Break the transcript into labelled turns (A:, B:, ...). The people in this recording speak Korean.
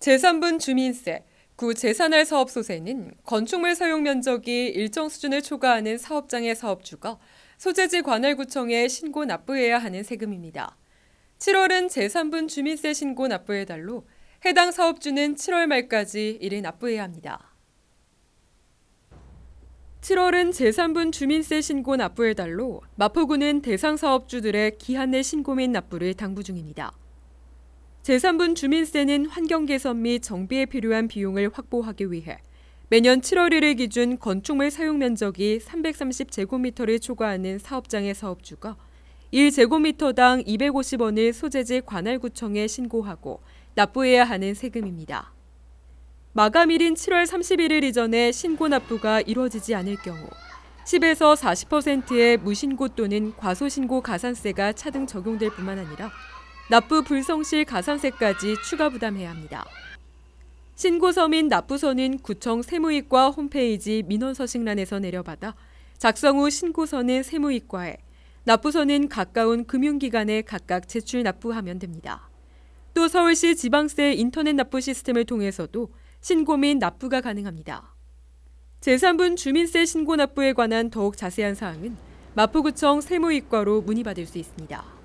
A: 제3분 주민세, 구 재산할 사업 소세는 건축물 사용 면적이 일정 수준을 초과하는 사업장의 사업주가 소재지 관할구청에 신고 납부해야 하는 세금입니다. 7월은 제3분 주민세 신고 납부의 달로 해당 사업주는 7월 말까지 이를 납부해야 합니다. 7월은 제3분 주민세 신고 납부의 달로 마포구는 대상 사업주들의 기한 내 신고 및 납부를 당부 중입니다. 제3분 주민세는 환경 개선 및 정비에 필요한 비용을 확보하기 위해 매년 7월 1일 기준 건축물 사용 면적이 330제곱미터를 초과하는 사업장의 사업주가 1제곱미터당 250원을 소재지 관할구청에 신고하고 납부해야 하는 세금입니다. 마감일인 7월 31일 이전에 신고 납부가 이루어지지 않을 경우 10에서 40%의 무신고 또는 과소신고 가산세가 차등 적용될 뿐만 아니라 납부 불성실 가산세까지 추가 부담해야 합니다. 신고서 및 납부서는 구청 세무이과 홈페이지 민원 서식란에서 내려받아 작성 후 신고서는 세무이과에 납부서는 가까운 금융기관에 각각 제출 납부하면 됩니다. 또 서울시 지방세 인터넷 납부 시스템을 통해서도 신고 및 납부가 가능합니다. 제3분 주민세 신고 납부에 관한 더욱 자세한 사항은 마포구청 세무이과로 문의받을 수 있습니다.